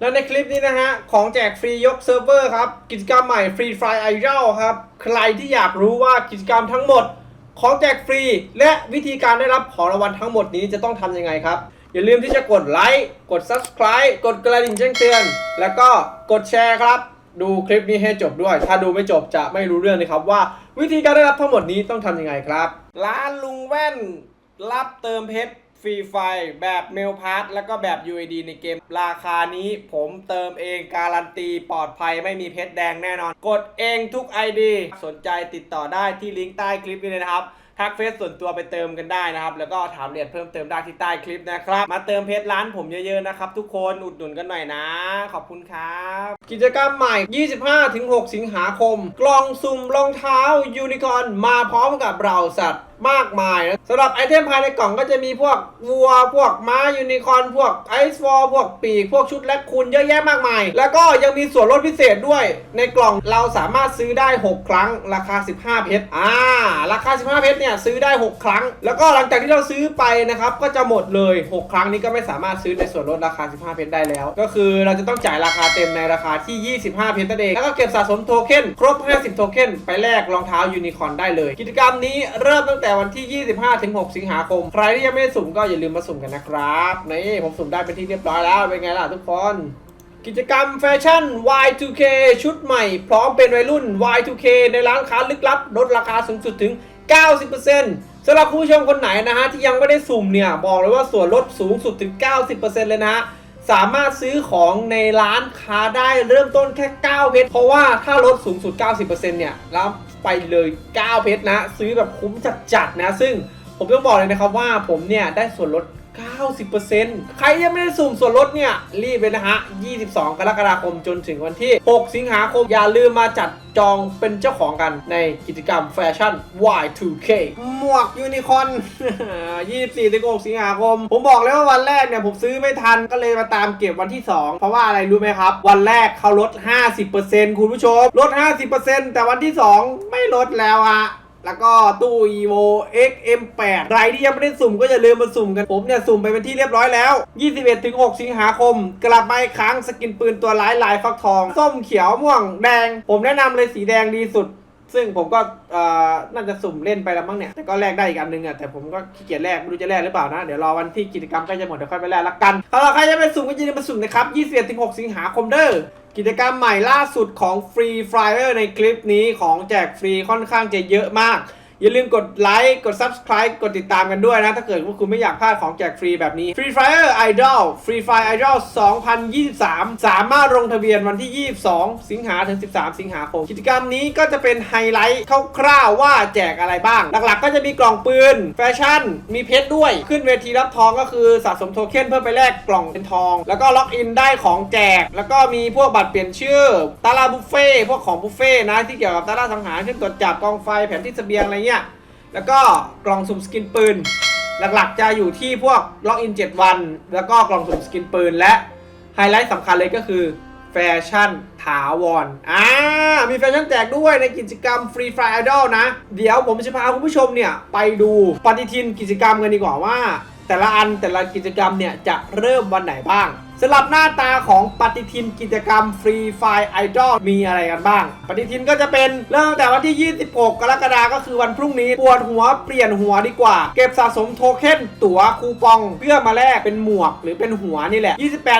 และในคลิปนี้นะฮะ ของแจกฟรียกเซิร์ฟเวอร์ครับ กิจกรรมใหม่ Free Fire Idol ครับ ใครที่อยากรู้ว่ากิจกรรมทั้งหมด ของแจกฟรี และวิธีการได้รับของรางวัลทั้งหมดนี้จะต้องทำยังไงครับ อย่าลืมที่จะกดไลค์กด Subscribe กดกระดิ่งแจ้งเตือน แล้วก็กดแชร์ครับ ดูคลิปนี้ให้จบด้วย ถ้าดูไม่จบจะไม่รู้เรื่องเลยครับว่าวิธีการได้รับทั้งหมดนี้ต้องทำยังไงครับ ร้านลุงแว่น รับเติมเพชร รีไฟแบบเมลพาร์ทแล้วก็แบบ UAD ในเกม ราคานี้ผมเติมเองการันตีปลอดภัยไม่มีเพชรแดงแน่นอน กดเองทุก ID สนใจติดต่อได้ที่ลิงก์ใต้คลิปนี้เลยนะครับ ทักเฟซส่วนตัวไปเติมกันได้นะครับ แล้วก็ถามเรียนเพิ่มเติมได้ที่ใต้คลิปนะครับ มาเติมเพชรร้านผมเยอะๆนะครับทุกคนอุดหนุนกันหน่อยนะ ขอบคุณครับ กิจกรรมใหม่ 25-6 สิงหาคม กล่องสุ่มรองเท้ายูนิคอร์นมาพร้อมกับเราสัตว์มากมายนะสำหรับไอเทมภายในกล่องก็จะมีพวกวัว พวกม้ายูนิคอร์นพวกไอซ์ฟอร์พวกปีก พวกชุดแลคคูนเยอะแยะมากมาย แล้วก็ยังมีส่วนลดพิเศษด้วย ในกล่องเราสามารถซื้อได้ 6 ครั้งราคา 15 เพชรอ่าราคา 15 เพชรเนี่ยซื้อได้ 6 ครั้ง แล้วก็หลังจากที่เราซื้อไปนะครับก็จะหมดเลย 6 ครั้งนี้ก็ไม่สามารถซื้อในส่วนลดราคา 15 เพชรได้แล้ว ก็คือเราจะต้องจ่ายราคาเต็มในราคาที่ 25 เพชรนั่นเองแล้วก็เก็บสะสมโทเค็นครบ 50 โทเค็นไปแลกรองเท้ายูนิคอร์นได้เลย กิจกรรมนี้เริ่มตั้งแต่วันที่ 25ถึง6สิงหาคม ใครที่ยังไม่ได้สุ่มก็อย่าลืมมาสุ่มกันนะครับนี่ผมสุ่มได้เป็นที่เรียบร้อยแล้วเป็นไงล่ะทุกคนกิจกรรมแฟชั่น Y2K ชุดใหม่ พร้อมเป็นวัยรุ่น Y2K ในร้านค้าลึกลับลดราคาสูงสุดถึง 90%สำหรับผู้ชมคนไหนนะฮะที่ยังไม่ได้สุ่มเนี่ยบอกเลยว่าส่วนลดสูงสุดถึง 90%เลยนะฮะสามารถซื้อของในร้านค้าได้เริ่มต้นแค่ 9 เพชร เพราะว่าถ้าลดสูงสุด 90%เนี่ยรับไปเลย 9 เพชรนะ ซื้อแบบคุ้มจัดๆนะ ซึ่งผมต้องบอกเลยนะครับว่าผมเนี่ยได้ส่วนลด 90%ใครยังไม่ได้สุ่มส่วนลดเนี่ย รีบเลยนะฮะ 22 กรกฎาคมจนถึงวันที่ 6 สิงหาคม อย่าลืมมาจัดจองเป็นเจ้าของกันในกิจกรรมแฟชั่น Y2K หมวกยูนิคอร์น24ถึง6สิงหาคม ผมบอกเลยว่าวันแรกเนี่ยผมซื้อไม่ทันก็เลยมาตามเก็บวันที่ 2 เพราะว่าอะไรรู้ไหมครับ วันแรกเขาลด 50%คุณผู้ชม ลด 50%แต่วันที่ 2 ไม่ลดแล้วอะ แล้วก็ตู้ evo xm8 ใครที่ยังไม่ได้สุ่มก็อย่าลืมมาสุ่มกัน ผมเนี่ย สุ่มไปเป็นที่เรียบร้อยแล้ว 21-6สิงหาคม กลับมาอีกครั้งสกินปืนตัวร้ายลายฟักทอง ส้มเขียวม่วงแดง ผมแนะนำเลยสีแดงดีสุด ซึ่งผมก็น่าจะสุ่มเล่นไปแล้วมั้งเนี่ย แต่ก็แลกได้อีกอันนึงอะ แต่ผมก็ขี้เกียจแลกไม่รู้จะแลกหรือเปล่านะ เดี๋ยวรอวันที่กิจกรรมใกล้จะหมดเดี๋ยวค่อยไปแลกละกันครับใครจะไปสุ่มก็ยินดีมาสุ่มนะครับ 21-6 สิงหาคมเด้อ กิจกรรมใหม่ล่าสุดของ Free Fire ในคลิปนี้ของแจกฟรีค่อนข้างจะเยอะมาก อย่าลืมกดไลค์กด Subscribe กดติดตามกันด้วยนะ ถ้าเกิดว่าคุณไม่อยากพลาดของแจกฟรีแบบนี้ Free Fire Idol Free Fire Idol 2023 สามารถลงทะเบียนวันที่ 22 สิงหาถึง 13 สิงหาคม กิจกรรมนี้ก็จะเป็นไฮไลท์คร่าวๆว่าแจกอะไรบ้าง หลักๆ ก็จะมีกล่องปืน แฟชั่น มีเพชรด้วย ขึ้นเวทีรับทองก็คือสะสมโทเค็นเพื่อไปแลกกล่องเป็นทอง แล้วก็ล็อกอินได้ของแจก แล้วก็มีพวกบัตรเปลี่ยนชื่อตาราบุฟเฟ่พวกของบุฟเฟ่นะที่เกี่ยวกับตาราสังหารเช่นตรวจจับกองไฟแผนที่เสบียงอะไรเงี้ย แล้วก็กล่องสุ่มสกินปืน หลักๆจะอยู่ที่พวกล็อกอิน 7 วัน แล้วก็กล่องสุ่มสกินปืน และไฮไลท์สำคัญเลยก็คือแฟชั่นถาวรอ่า มีแฟชั่นแจกด้วยในกิจกรรม Free Fire Idol นะ เดี๋ยวผมจะพาคุณผู้ชมเนี่ย ไปดูปฏิทินกิจกรรมกันดีกว่าว่า แต่ละอันแต่ละกิจกรรมเนี่ย จะเริ่มวันไหนบ้าง สำหรับหน้าตาของปฏิทินกิจกรรม Free Fire Idol มีอะไรกันบ้าง ปฏิทินก็จะเป็นเริ่มตั้งแต่วันที่ 26 กรกฎาคมก็คือวันพรุ่งนี้ปวดหัวเปลี่ยนหัวดีกว่า เก็บสะสมโทเค็นตั๋วคูปอง เพื่อมาแลกเป็นหมวกหรือเป็นหัวนี่แหละ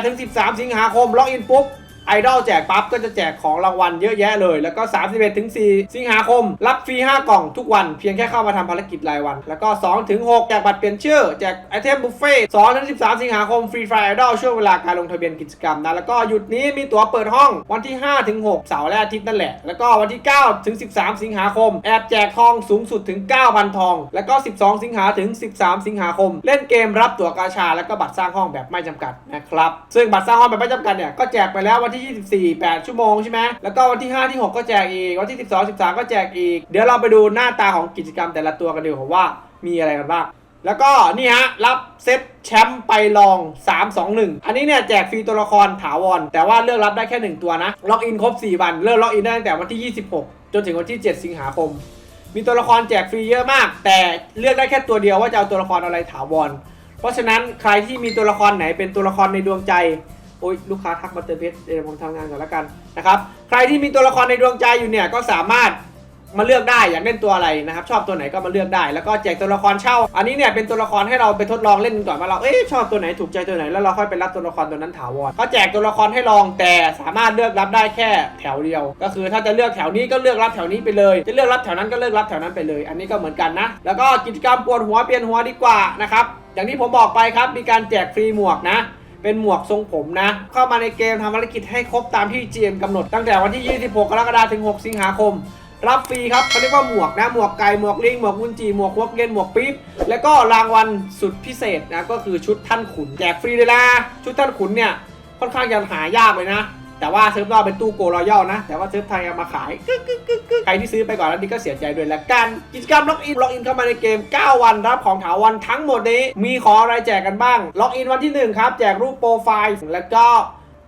28-13 สิงหาคมล็อกอินปุ๊บ ไอดอลแจกปั๊บก็จะแจกของรางวัลเยอะแยะเลย แล้วก็ 31ถึง4สิงหาคม รับฟรี 5 กล่องทุกวัน เพียงแค่เข้ามาทำภารกิจรายวัน แล้วก็2ถึง6แจกบัตรเปลี่ยนชื่อ แจกไอเทมบุฟเฟ่2ถึง13 สิงหาคมฟรีไฟไอดอลช่วงเวลาการลงทะเบียนกิจกรรมนะ แล้วก็หยุดนี้มีตั๋วเปิดห้องวันที่5ถึง6เสาร์และอาทิตย์นั่นแหละ แล้วก็วันที่9ถึง13 สิงหาคม แอบแจกทองสูงสุดถึง 9,000 ทอง แล้วก็ 12 สิงหาถึง 13 สิงหาคม เล่นเกมรับตั๋วกาชา แล้วก็บัตรสร้างห้องแบบไม่จำกัดนะครับซึ่งบัตรสร้างห้องแบบไม่จำกัดเนี่ยก็แจกไปแล้ววันที่ 24 8 ชั่วโมงใช่ไหมแล้วก็วันที่ 5 ที่ 6 ก็แจกอีก วันที่ 12 13 ก็แจกอีก เดี๋ยวเราไปดูหน้าตาของกิจกรรมแต่ละตัวกันดีกว่าว่ามีอะไรกันบ้าง แล้วก็นี่ฮะรับเซตแชมป์ไปลอง 3 2 1 อันนี้เนี่ยแจกฟรีตัวละครถาวร แต่ว่าเลือกรับได้แค่ 1 ตัวนะ ล็อกอินครบ 4 วัน เริ่มล็อกอินได้ตั้งแต่วันที่ 26 จนถึงวันที่ 7 สิงหาคม มีตัวละครแจกฟรีเยอะมาก แต่เลือกได้แค่ตัวเดียวว่าจะเอาตัวละครอะไรถาวร เพราะฉะนั้นใครที่มีตัวละครไหนเป็นตัวละครในดวงใจ โอ้ยลูกค้าทักมาเติมเพชรเดี๋ยวผมทำงานก่อนแล้วกันนะครับใครที่มีตัวละครในดวงใจอยู่เนี่ยก็สามารถมาเลือกได้อยากเล่นตัวอะไรนะครับ ชอบตัวไหนก็มาเลือกได้ แล้วก็แจกตัวละครเช่า อันนี้เนี่ยเป็นตัวละครให้เราไปทดลองเล่นก่อนว่าเราเอ๊ะชอบตัวไหนถูกใจตัวไหนแล้วเราค่อยไปรับตัวละครตัวนั้นถาวรเขาแจกตัวละครให้ลองแต่สามารถเลือกรับได้แค่แถวเดียว ก็คือถ้าจะเลือกแถวนี้ก็เลือกรับแถวนี้ไปเลย จะเลือกรับแถวนั้นก็เลือกรับแถวนั้นไปเลย อันนี้ก็เหมือนกันนะ แล้วก็กิจกรรมปวดหัวเปลี่ยนหัวดีกว่านะครับอย่างที่ผมบอกไปครับมีการแจกฟรีหมวกนะ เป็นหมวกทรงผมนะ เข้ามาในเกมทำภารกิจให้ครบตามที่ GM กำหนดตั้งแต่วันที่ 26 กรกฎาคมถึง 6 สิงหาคม รับฟรีครับเขาเรียกว่าหมวกนะหมวกไก่หมวกลิงหมวกวุ้นจีหมวกวอกเกนหมวกปี๊บแล้วก็รางวัลสุดพิเศษนะก็คือชุดท่านขุนแจกฟรีเลยนะชุดท่านขุนเนี่ยค่อนข้างจะหายากเลยนะ แต่ว่าเซิร์ฟเราเป็นตู้โกรอยัลนะ แต่ว่าเซิร์ฟไทยเอามาขายใครที่ซื้อไปก่อนแล้วนี่ก็เสียใจด้วยละกัน กิจกรรมล็อกอินล็อกอินเข้ามาในเกม 9 วันรับของถาวรทั้งหมดนี้ มีของอะไรแจกกันบ้าง ล็อกอินวันที่ 1 ครับ แจกรูปโปรไฟล์ แล้วก็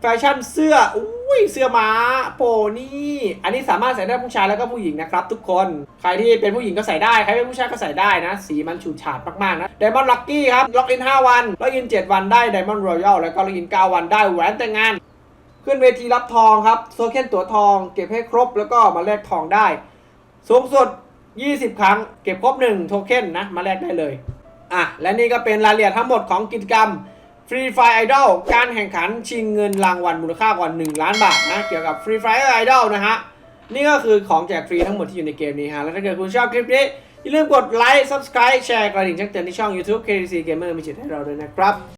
แฟชั่นเสื้ออุ้ยเสื้อม้าโปนี่ อันนี้สามารถใส่ได้ผู้ชายแล้วก็ผู้หญิงนะครับทุกคน ใครที่เป็นผู้หญิงก็ใส่ได้ ใครเป็นผู้ชายก็ใส่ได้นะ สีมันฉูดฉาดมากๆนะ Diamond Lucky ครับ ล็อกอิน 5 วัน ล็อกอิน 7 วันได้ Diamond Royal แล้วก็ล็อกอิน 9 วันได้แหวนแต่งงาน ขึ้นเวทีรับทองครับโซเคนตั๋วทอง เก็บให้ครบแล้วก็มาแลกทองได้ สูงสุด 20 ครั้ง เก็บครบ1โทเค็นนะมาแลกได้เลยอะและนี่ก็เป็นรายละเอียดทั้งหมดของกิจกรรม Free Fire Idol การแข่งขันชิงเงินรางวัลมูลค่ากว่า1ล้านบาทนะเกี่ยวกับ Free Fire Idol นะฮะนี่ก็คือของแจกฟรีทั้งหมดที่อยู่ในเกมนี้ฮะแล้วถ้าเกิดคุณชอบคลิปนี้อย่าลืมกดไลค์ Subscribe แชร์กระดิ่งแจ้งเตือนที่ช่อง YouTube KDC Gamer มีจิตให้เราด้วยนะครับ